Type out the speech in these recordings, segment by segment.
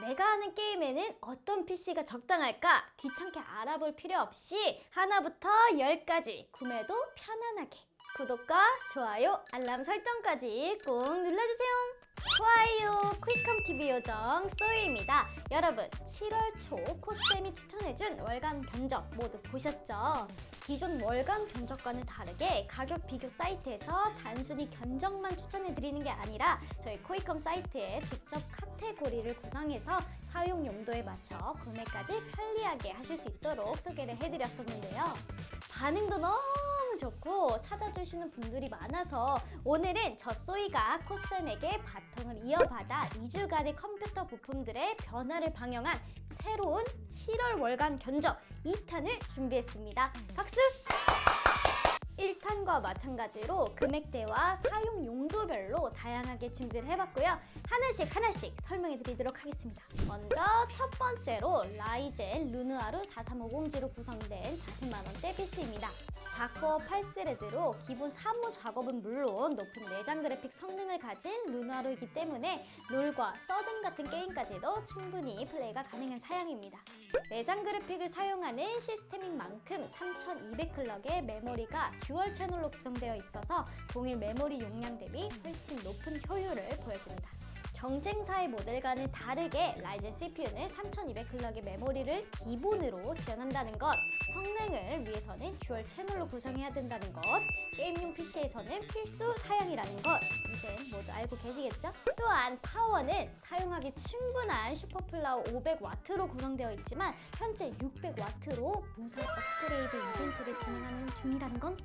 내가 하는 게임에는 어떤 PC가 적당할까? 귀찮게 알아볼 필요 없이 하나부터 열까지 구매도 편안하게 구독과 좋아요, 알람 설정까지 꼭 눌러주세요. 좋아요, 퀵컴 TV 요정 쏘이입니다. 여러분, 7월 초 코쌤이 추천해준 월간 견적 모두 보셨죠? 기존 월간 견적과는 다르게 가격 비교 사이트에서 단순히 견적만 추천해드리는 게 아니라 저희 코이컴 사이트에 직접 카테고리를 구성해서 사용 용도에 맞춰 구매까지 편리하게 하실 수 있도록 소개를 해드렸었는데요. 반응도 너무 좋고 찾아주시는 분들이 많아서 오늘은 저 쏘이가 코쌤에게 바통을 이어받아 2주간의 컴퓨터 부품들의 변화를 방영한 새로운 7월 월간 견적 2탄을 준비했습니다. 박수! 1탄과 마찬가지로 금액대와 사용 용도별로 다양하게 준비를 해봤고요. 하나씩 하나씩 설명해 드리도록 하겠습니다. 먼저 첫 번째로 라이젠 루누아루 4350G로 구성된 40만원대 PC입니다. 4코어 8스레드로 기본 사무 작업은 물론 높은 내장 그래픽 성능을 가진 루누아루이기 때문에 롤과 서든 같은 게임까지도 충분히 플레이가 가능한 사양입니다. 내장 그래픽을 사용하는 시스템인 만큼 3200클럭의 메모리가 듀얼 채널로 구성되어 있어서 동일 메모리 용량 대비 훨씬 높은 효율을 보여줍니다. 경쟁사의 모델과는 다르게 라이젠 CPU는 3200클럭의 메모리를 기본으로 지원한다는 것, 성능을 위해서는 듀얼 채널로 구성해야 된다는 것, 게임용 PC에서는 필수 사양이라는 것, 이젠 모두 알고 계시겠죠? 또한 파워는 사용하기 충분한 슈퍼플라우 500W로 구성되어 있지만 현재 600W로 무사 업그레이드 이벤트를 진행하는 중이라는 건.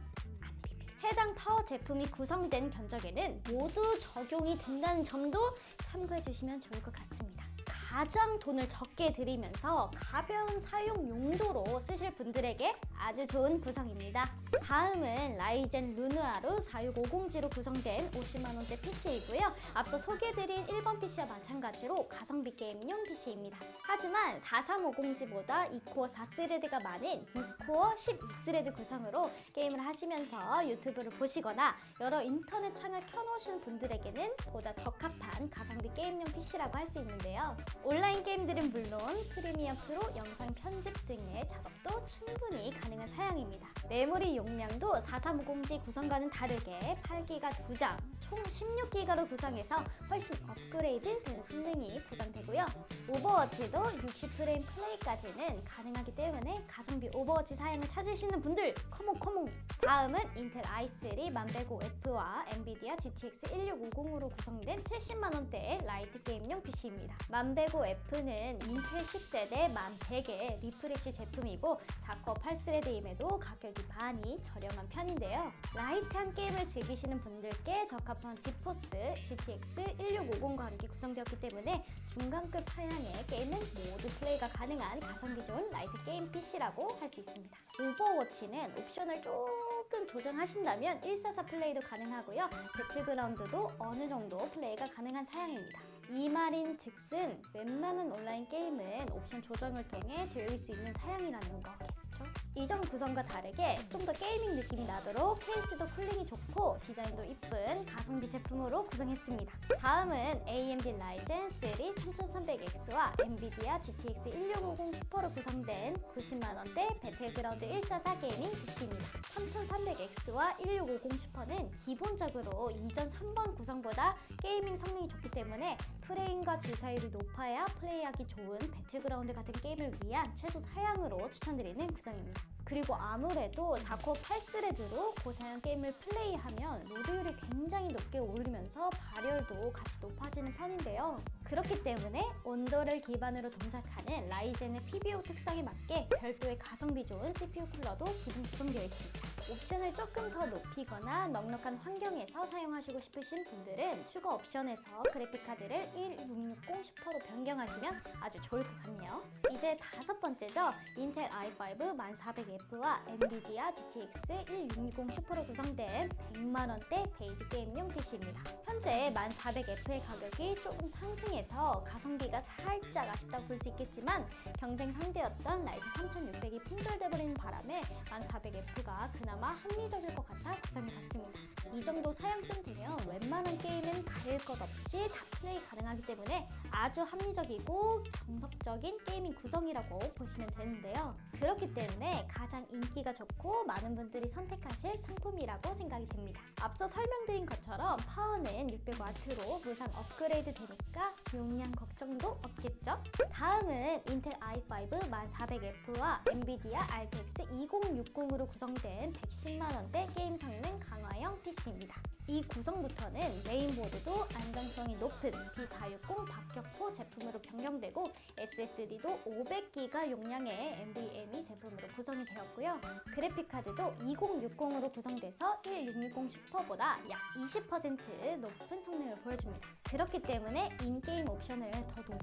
해당 파워 제품이 구성된 견적에는 모두 적용이 된다는 점도 참고해 주시면 좋을 것 같습니다. 가장 돈을 적게 들이면서 가벼운 사용 용도로 쓰실 분들에게 아주 좋은 구성입니다. 다음은 라이젠 루누아루 4650G로 구성된 50만원대 PC이고요. 앞서 소개해드린 1번 PC와 마찬가지로 가성비 게임용 PC입니다. 하지만 4350G보다 2코어 4스레드가 많은 6코어 12스레드 구성으로 게임을 하시면서 유튜브를 보시거나 여러 인터넷 창을 켜놓으시는 분들에게는 보다 적합 한 가성비 게임용 PC라고 할 수 있는데요. 온라인 게임들은 물론 프리미엄 프로 영상 편집 등의 작업도 충분히 가능한 사양입니다. 메모리 용량도 4350G 구성과는 다르게 8기가 2장, 총 16기가로 구성해서 훨씬 업그레이드 된 성능이 보장되고요. 오버워치도 60프레임 플레이까지는 가능하기 때문에 가성비 오버워치 사양을 찾으시는 분들 컴온 컴온! 다음은 인텔 i3 1105F와 엔비디아 GTX 1650으로 구성된 70만원대의 라이트 게임용 PC입니다. 1105F는 인텔 10세대 1100의 리프레시 제품이고 4코어 8스레드임에도 가격이 많이 저렴한 편인데요. 라이트한 게임을 즐기시는 분들께 적합 한 지포스 GTX 1650과 함께 구성되었기 때문에 중간급 사양의 게임은 모두 플레이가 가능한 가성비 좋은 라이트 게임 PC라고 할 수 있습니다. 오버워치는 옵션을 조금 조정하신다면 144 플레이도 가능하고요. 배틀그라운드도 어느 정도 플레이가 가능한 사양입니다. 이 말인 즉슨 웬만한 온라인 게임은 옵션 조정을 통해 즐길 수 있는 사양이라는 거 겠죠? 이전 구성과 다르게 좀 더 게이밍 느낌이 나도록 케이스도 쿨링이 좋고 디자인도 이쁜 가성비 제품으로 구성했습니다. 다음은 AMD Ryzen 3 3300X와 엔비디아 GTX 1650 슈퍼로 구성된 90만원대 배틀그라운드 144 게이밍 PC입니다. 3300X와 1650 슈퍼는 기본적으로 이전 3번 구성보다 게이밍 성능이 좋기 때문에 프레임과 주사율이 높아야 플레이하기 좋은 배틀그라운드 같은 게임을 위한 최소 사양으로 추천드리는 구성입니다. 그리고 아무래도 4코어 8스레드로 고사양 게임을 플레이하면 로드율이 굉장히 높게 오르면서 발열도 같이 높아지는 편인데요. 그렇기 때문에 온도를 기반으로 동작하는 라이젠의 PBO 특성에 맞게 별도의 가성비 좋은 CPU 쿨러도 구성되어 있습니다. 옵션을 조금 더 높이거나 넉넉한 환경에서 사용하시고 싶으신 분들은 추가 옵션에서 그래픽카드를 1660 슈퍼로 변경하시면 아주 좋을 것 같네요. 이제 다섯 번째죠. 인텔 i5 1400F와 엔비디아 GTX 1660 슈퍼로 구성된 100만원대 베이지 게임용 PC입니다. 현재 1400F의 가격이 조금 상승해 상황에서 가성비가 살짝 아쉽다고 볼 수 있겠지만 경쟁 상대였던 라이젠 3600이 품절돼버리는 바람에 1400F가 그나마 합리적일 것 같아 구성해 봤습니다. 이 정도 사양쯤 되면 웬만한 게임은 가릴 것 없이 다 플레이 가능하기 때문에 아주 합리적이고 정석적인 게이밍 구성이라고 보시면 되는데요. 그렇기 때문에 가장 인기가 좋고 많은 분들이 선택하실 상품이라고 생각이 됩니다. 앞서 설명드린 것처럼 파워는 600W로 무상 업그레이드 되니까 용량 걱정도 없겠죠? 다음은 인텔 i5 1400F와 엔비디아 RTX 2060으로 구성된 110만원대 게임 성능 강화형 PC입니다. 이 구성부터는 메인보드도 안정성이 높은 B460 박격포 제품으로 변경되고 SSD도 500기가 용량의 NVMe 제품으로 구성이 되었고요. 그래픽카드도 2060으로 구성돼서 1660 슈퍼보다 약 20% 높은 성능을 보여줍니다. 그렇기 때문에 인게임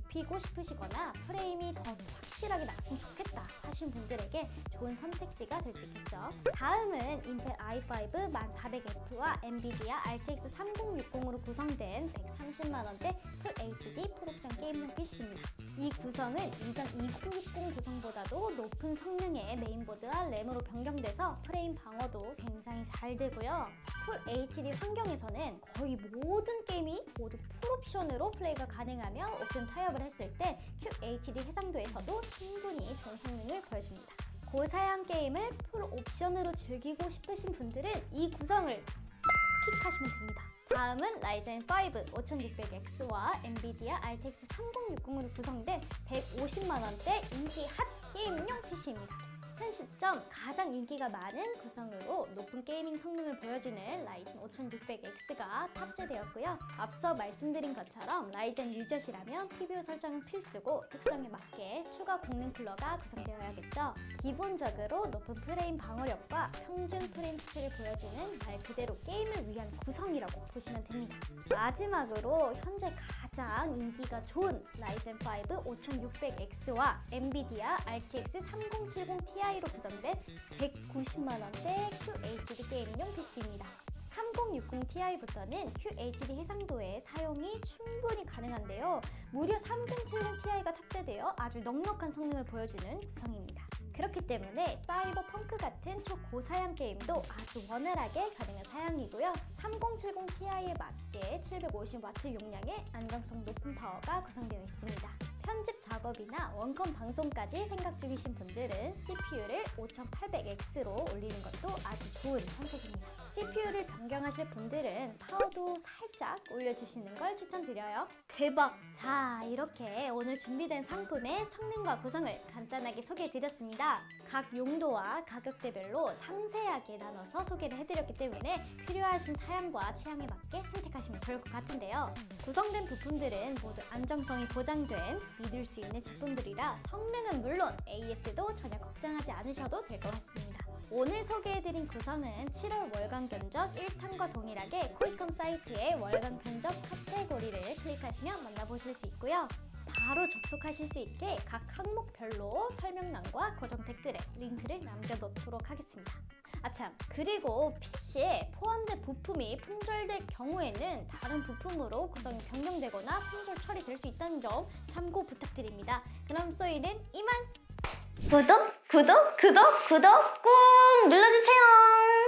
높이고 싶으시거나 프레임이 더 확실하게 났으면 좋겠다 하신 분들에게 좋은 선택지가 될 수 있겠죠. 다음은 인텔 i5 1400F와 엔비디아 RTX 3060으로 구성된 130만원대 풀 HD 풀옵션 게임용 PC입니다. 이 구성은 이전 2060 구성보다도 높은 성능의 메인보드와 램으로 변경돼서 프레임 방어도 굉장히 잘 되고요. 풀 HD 환경에서는 거의 모든 게임이 모두 풀옵션으로 플레이가 가능하며 옵션 타협을 했을 때 QHD 해상도에서도 충분히 좋은 성능을 보여줍니다. 고사양 게임을 풀 옵션으로 즐기고 싶으신 분들은 이 구성을 픽하시면 됩니다. 다음은 라이젠 5 5600X와 엔비디아 RTX 3060으로 구성된 150만원대 인기 핫 게임용 PC입니다. 현 시점 가장 인기가 많은 구성으로 높은 게이밍 성능을 보여주는 라이젠 5600X가 탑재되었고요. 앞서 말씀드린 것처럼 라이젠 유저시라면 TPU 설정은 필수고 특성에 맞게 추가 공능 쿨러가 구성되어야겠죠. 기본적으로 높은 프레임 방어력과 평균 프레임 수치를 보여주는 말 그대로 게임을 위한 구성이라고 보시면 됩니다. 마지막으로 현재 가 장 인기가 좋은 라이젠 5 5600X와 엔비디아 RTX 3070 Ti로 구성된 190만원대 QHD 게임용 PC입니다. 3060 Ti부터는 QHD 해상도의 사용이 충분히 가능한데요. 무려 3070 Ti가 탑재되어 아주 넉넉한 성능을 보여주는 구성입니다. 그렇기 때문에 사이버 펑크 같은 초고사양 게임도 아주 원활하게 가능한 사양이고요. 3070 Ti에 맞게 750W 용량의 안정성 높은 파워가 구성되어 있습니다. 편집 작업이나 원컴 방송까지 생각 중이신 분들은 CPU를 5800X로 올리는 것도 아주 좋은 선택입니다. CPU를 변경하실 분들은 파워도 살짝 올려주시는 걸 추천드려요. 대박! 자, 이렇게 오늘 준비된 상품의 성능과 구성을 간단하게 소개해드렸습니다. 각 용도와 가격대별로 상세하게 나눠서 소개를 해드렸기 때문에 필요하신 사양과 취향에 맞게 선택하시면 좋을 것 같은데요. 구성된 부품들은 모두 안정성이 보장된 믿을 수 있는 제품들이라 성능은 물론 AS도 전혀 걱정하지 않으셔도 될 것 같습니다. 오늘 소개해드린 구성은 7월 월간 견적 1탄과 동일하게 코이컴 사이트의 월간 견적 카테고리를 클릭하시면 만나보실 수 있고요. 바로 접속하실 수 있게 각 항목별로 설명란과 고정 댓글에 링크를 남겨놓도록 하겠습니다. 아참 그리고 PC에 포함된 부품이 품절될 경우에는 다른 부품으로 구성이 변경되거나 품절 처리될 수 있다는 점 참고 부탁드립니다. 그럼 소희는 이만 구독 구독 구독 구독 꾹 눌러주세요.